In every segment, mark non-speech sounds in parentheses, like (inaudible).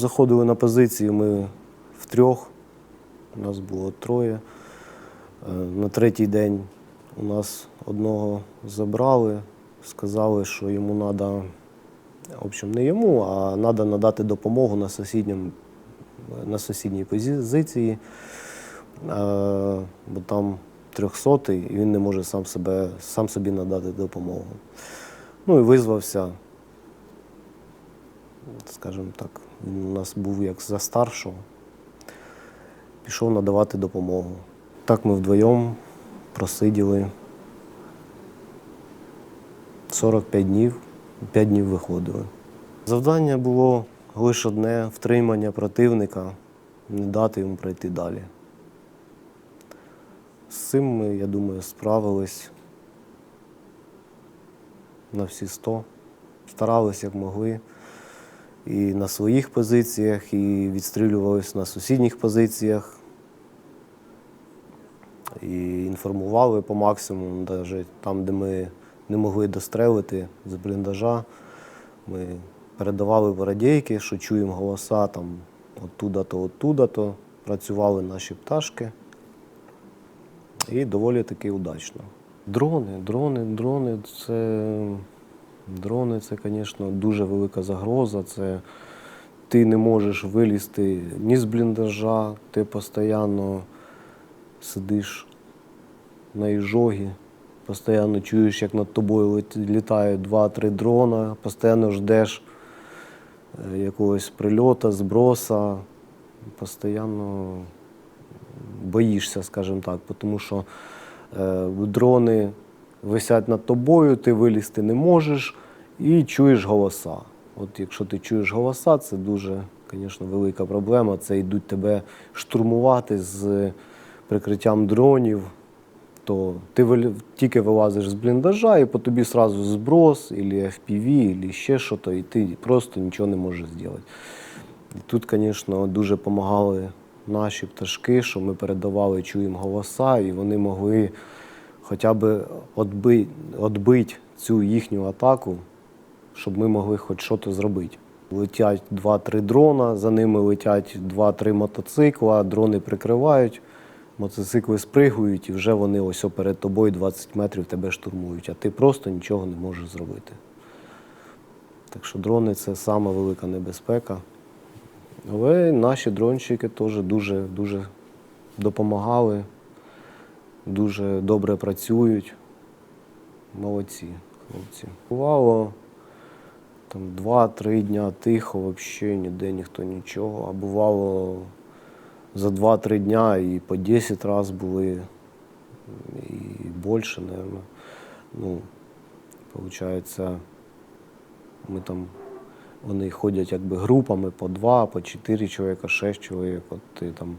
Заходили на позиції ми втрьох, у нас було троє. Е, На третій день у нас одного забрали, сказали, що йому треба, в общем, не йому, а треба надати допомогу на, сусіднім, на сусідній позиції, е, бо там трьохсотий, і він не може сам, себе, сам собі надати допомогу. Ну і визвався скажімо так, він у нас був як за старшого, пішов надавати допомогу. Так ми вдвоєм просиділи 45 днів, 5 днів виходили. Завдання було лише одне втримання противника, не дати йому пройти далі. З цим ми, я думаю, справились на всі 100. Старались як могли і на своїх позиціях, і відстрілювалися на сусідніх позиціях. І інформували по максимуму, навіть там, де ми не могли дострелити з бліндажа. Ми передавали в радійки, що чуємо голоса там оттуда-то, оттуда-то. Працювали наші пташки. І доволі таки удачно. Дрони, дрони, дрони це Дрони це, звісно, дуже велика загроза. Це ти не можеш вилізти ні з бліндажа, ти постійно сидиш на іжогі, постійно чуєш, як над тобою літають два-три дрона, постійно ждеш е, якогось прильоту, зброса, постійно боїшся, скажімо так, тому що е, дрони висять над тобою, ти вилізти не можеш і чуєш голоса. От якщо ти чуєш голоса, це дуже, звісно, велика проблема. Це йдуть тебе штурмувати з прикриттям дронів. То ти тільки вилазиш з бліндажа, і по тобі одразу зброс, або FPV, або ще щось, і ти просто нічого не можеш зробити. Тут, звісно, дуже допомагали наші пташки, що ми передавали, чуємо голоса, і вони могли хоча б відбити, відбити цю їхню атаку, щоб ми могли хоч щось зробити. Летять 2-3 дрона, за ними летять 2-3 мотоцикла, дрони прикривають, мотоцикли спригують, і вже вони ось перед тобою 20 метрів тебе штурмують, а ти просто нічого не можеш зробити. Так що дрони це сама велика небезпека. Але наші дронщики теж дуже, дуже допомагали, дуже добре працюють. Молодці, хлопці. Бувало там 2-3 дня тихо, взагалі ніде ніхто нічого. А бувало за 2-3 дня і по 10 разів були, і більше, мабуть. Ну, Получається, ми там, вони ходять якби групами по два, по чотири чоловіка, шість чоловік. От ти там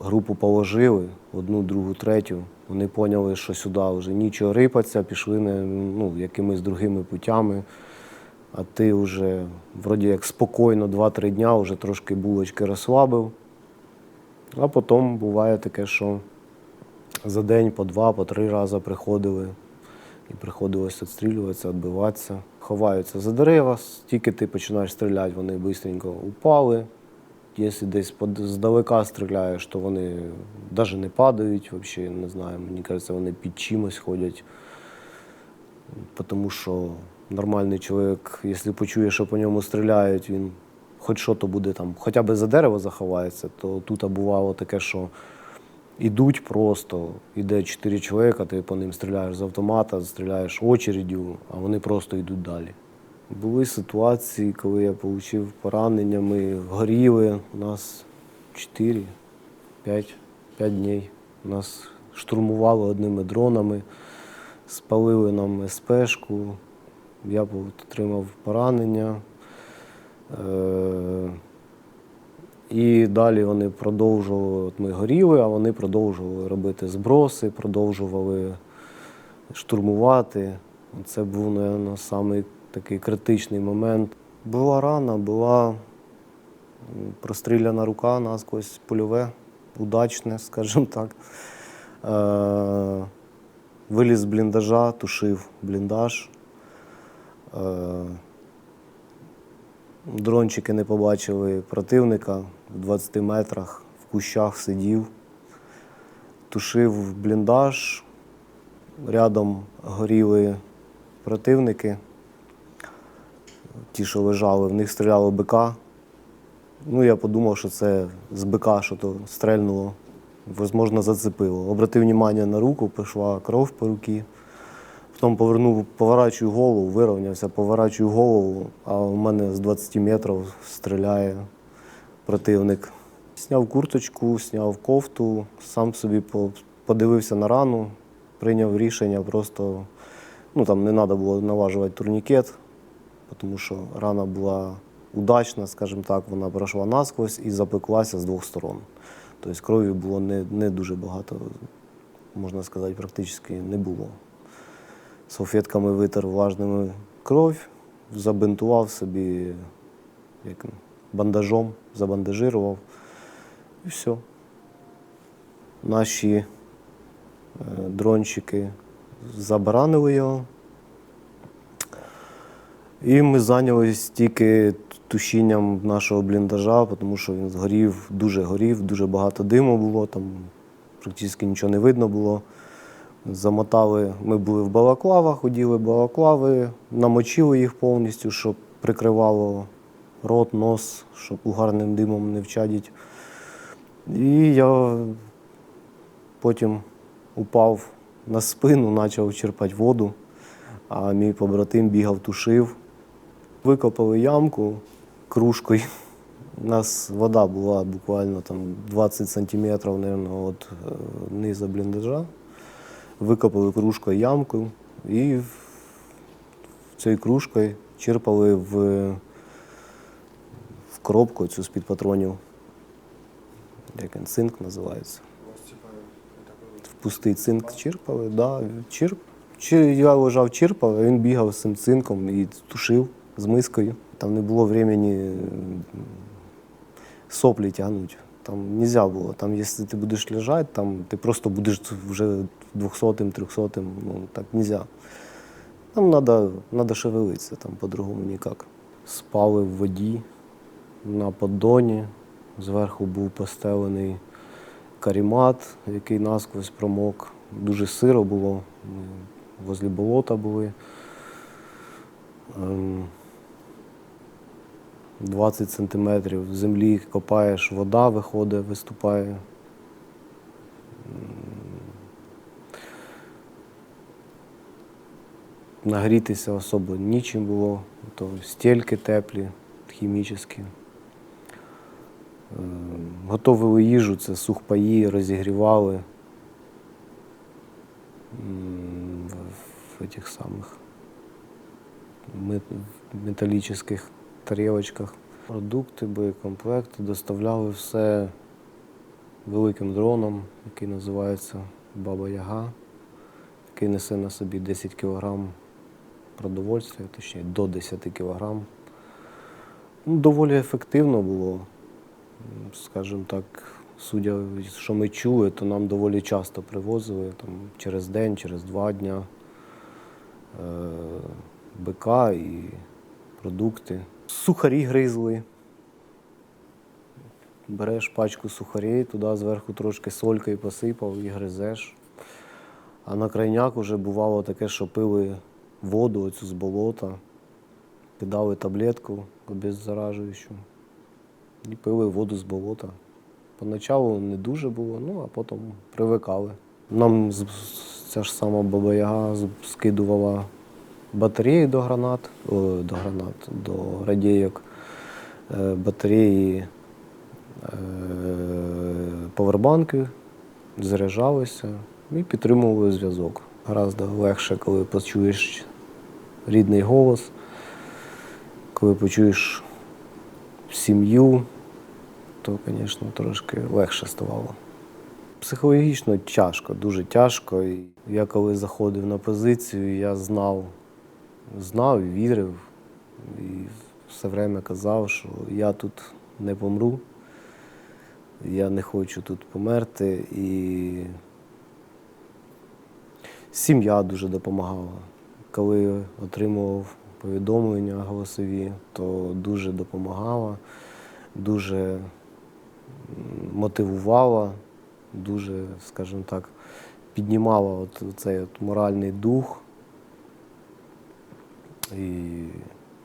групу положили, одну, другу, третю. Вони поняли, що сюди вже нічого рипаться, пішли не, ну, якимись другими путями. А ти вже вроді як спокійно 2-3 дня вже трошки булочки розслабив. А потім буває таке, що за день по два, по три рази приходили. І приходилось відстрілюватися, відбиватися. Ховаються за дерева, тільки ти починаєш стріляти, вони швидко упали. Якщо десь здалека стріляєш, то вони навіть не падають, взагалі, не знаю. Мені кажеться, вони під чимось ходять. Тому що нормальний чоловік, якщо почує, що по ньому стріляють, він хоч що то буде там, хоча б за дерево заховається, то тут бувало таке, що ідуть просто, іде чотири чоловіка, ти по ним стріляєш з автомата, стріляєш очередю, а вони просто йдуть далі. Були ситуації, коли я отримав поранення, ми горіли, у нас 4, 5, 5 днів. Нас штурмували одними дронами, спалили нам СПшку, я отримав поранення. Е- і далі вони продовжували, от ми горіли, а вони продовжували робити зброси, продовжували штурмувати. Це був, мабуть, самий такий критичний момент. Була рана, була простріляна рука насквозь польове, удачне, (laughs) скажімо так. Е, виліз з бліндажа, тушив бліндаж. Е, Дрончики не побачили противника в 20 метрах, в кущах сидів, тушив бліндаж, рядом горіли противники, ті, що лежали, в них стріляли БК. Ну, я подумав, що це з БК, що то стрельнуло, можливо, зацепило. Обратив увагу на руку, пішла кров по руці. Потім повернув, поворачую голову, вирівнявся, поворачую голову, а у мене з 20 метрів стріляє противник. Сняв курточку, сняв кофту, сам собі подивився на рану, прийняв рішення просто, ну там не треба було наважувати турнікет, тому що рана була удачна, скажімо так, вона пройшла насквозь і запеклася з двох сторон. Тобто крові було не, не дуже багато, можна сказати, практично не було салфетками витер влажними кров, забинтував собі як, бандажом, забандажирував і все. Наші е, дрончики забаранили його. І ми зайнялись тільки тушінням нашого бліндажа, тому що він згорів, дуже горів, дуже багато диму було, там практично нічого не видно було. Замотали, ми були в балаклавах, оділи балаклави, намочили їх повністю, щоб прикривало рот, нос, щоб угарним димом не вчадіть. І я потім упав на спину, почав черпати воду, а мій побратим бігав, тушив. Викопали ямку кружкою. У нас вода була буквально там 20 сантиметрів, мабуть, від низу бліндажа викопали кружкою ямку і цією кружкою черпали в, в коробку цю з-під патронів. Як він цинк називається. В пустий цинк черпали, да, черп. Я лежав черпав, а він бігав з цим цинком і тушив з мискою. Там не було времени соплі тягнути. Там не можна було. Там, якщо ти будеш лежати, там ти просто будеш вже 200-м, 300-м, ну так не можна. Там треба надо шевелитися, там по-другому ніяк. Спали в воді на поддоні. Зверху був постелений карімат, який насквозь промок. Дуже сиро було. Ми возле болота були. Ем, 20 сантиметрів землі копаєш, вода виходить, виступає. Нагрітися особо нічим було, то стільки теплі, хімічні. Ем, Готовили їжу, це сухпаї, розігрівали в, в самих в металічних тарілочках. Продукти, боєкомплекти доставляли все великим дроном, який називається Баба Яга, який несе на собі 10 кг продовольствя, точніше до 10 кг. Ну, доволі ефективно було, скажімо так, судя, що ми чули, то нам доволі часто привозили там, через день, через два дня е, БК і продукти. Сухарі гризли. Береш пачку сухарей, туди зверху трошки солькою посипав і гризеш. А на крайняк вже бувало таке, що пили воду оцю з болота, кидали таблетку обеззаражуючу і пили воду з болота. Поначалу не дуже було, ну а потім привикали. Нам ця ж сама Баба Яга скидувала батареї до гранат, до гранат, до радійок, е, батареї, е, повербанки, заряджалися і підтримували зв'язок. Гораздо легше, коли почуєш рідний голос, коли почуєш сім'ю, то, звісно, трошки легше ставало. Психологічно тяжко, дуже тяжко. Я коли заходив на позицію, я знав, знав і вірив, і все время казав, що я тут не помру, я не хочу тут померти. І сім'я дуже допомагала. Коли отримував повідомлення голосові, то дуже допомагала, дуже мотивувала, дуже, скажімо так, піднімала от цей от моральний дух. І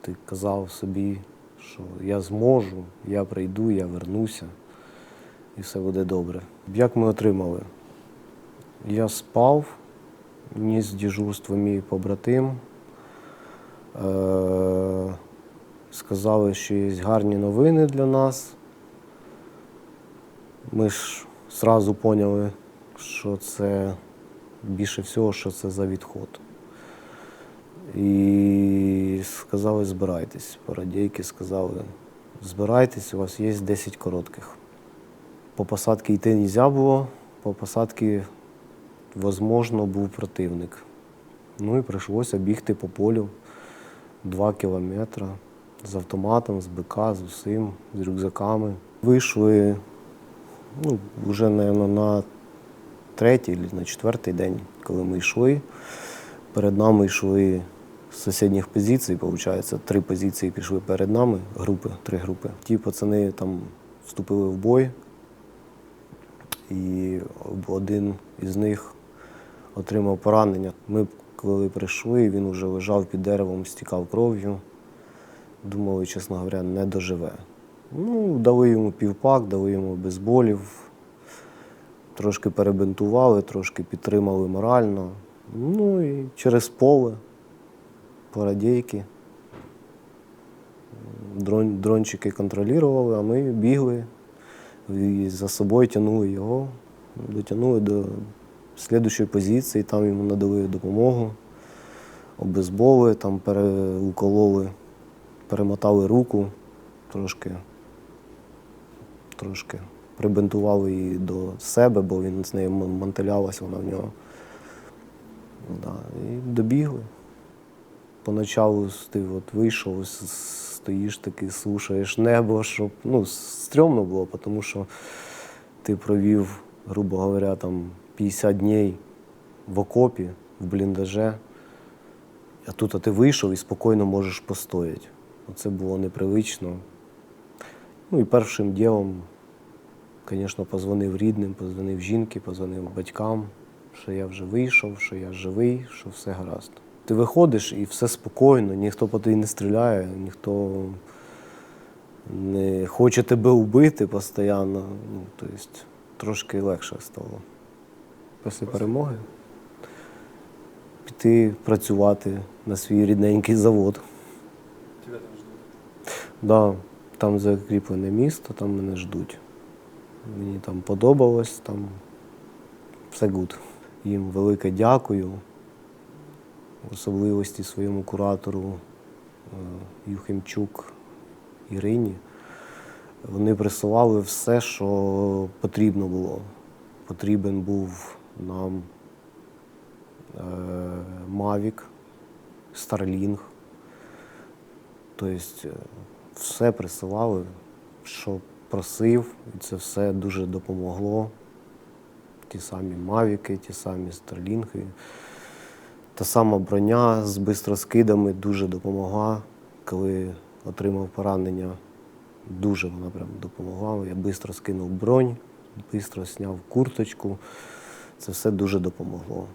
ти казав собі, що я зможу, я прийду, я вернуся, і все буде добре. Як ми отримали? Я спав, ніс дежурство мій побратим. Е- сказали, що є гарні новини для нас. Ми ж одразу поняли, що це більше всього, що це за відход. І сказали, збирайтесь. Парадійки сказали, збирайтесь, у вас є 10 коротких. По посадці йти не можна було, по посадці, можливо, був противник. Ну і прийшлося бігти по полю 2 кілометри з автоматом, з БК, з усім, з рюкзаками. Вийшли ну, вже, мабуть, на третій чи на четвертий день, коли ми йшли. Перед нами йшли з сусідніх позицій, виходить, три позиції пішли перед нами, групи, три групи. Ті пацани там вступили в бой, і один із них отримав поранення. Ми, коли прийшли, він вже лежав під деревом, стікав кров'ю. Думали, чесно говоря, не доживе. Ну, дали йому півпак, дали йому безболів, трошки перебинтували, трошки підтримали морально. Ну і через поле, по радійки. Дрон, дрончики контролювали, а ми бігли і за собою тягнули його, дотягнули до слідчої позиції, там йому надали допомогу, обезболи, там переукололи, перемотали руку трошки, трошки прибинтували її до себе, бо він з нею мантилялась, вона в нього. Да, і добігли. Поначалу ти от вийшов, стоїш такий, слушаєш небо, щоб ну, стрьомно було, тому що ти провів, грубо говоря, там 50 днів в окопі, в бліндаже, а тут а ти вийшов і спокійно можеш постояти. Це було непривично. Ну і першим ділом, звісно, позвонив рідним, позвонив жінки, позвонив батькам, що я вже вийшов, що я живий, що все гаразд. Ти виходиш і все спокійно, ніхто по тобі не стріляє, ніхто не хоче тебе вбити постійно. Ну, тобто, трошки легше стало. Після перемоги піти працювати на свій рідненький завод. Тебя там ждут. Да, там закріплене місто, там мене ждуть. Мені там подобалось, там все гуд. Їм велике дякую. Особливості своєму куратору е, Юхимчук Ірині. Вони присилали все, що потрібно було. Потрібен був нам е, Mavic, Starlink. Тобто е, все присилали, що просив, і це все дуже допомогло. Ті самі мавіки, ті самі старлінги. Та сама броня з бистроскидами дуже допомогла. Коли отримав поранення, дуже вона прям допомогла. Я швидко скинув бронь, швидко зняв курточку. Це все дуже допомогло.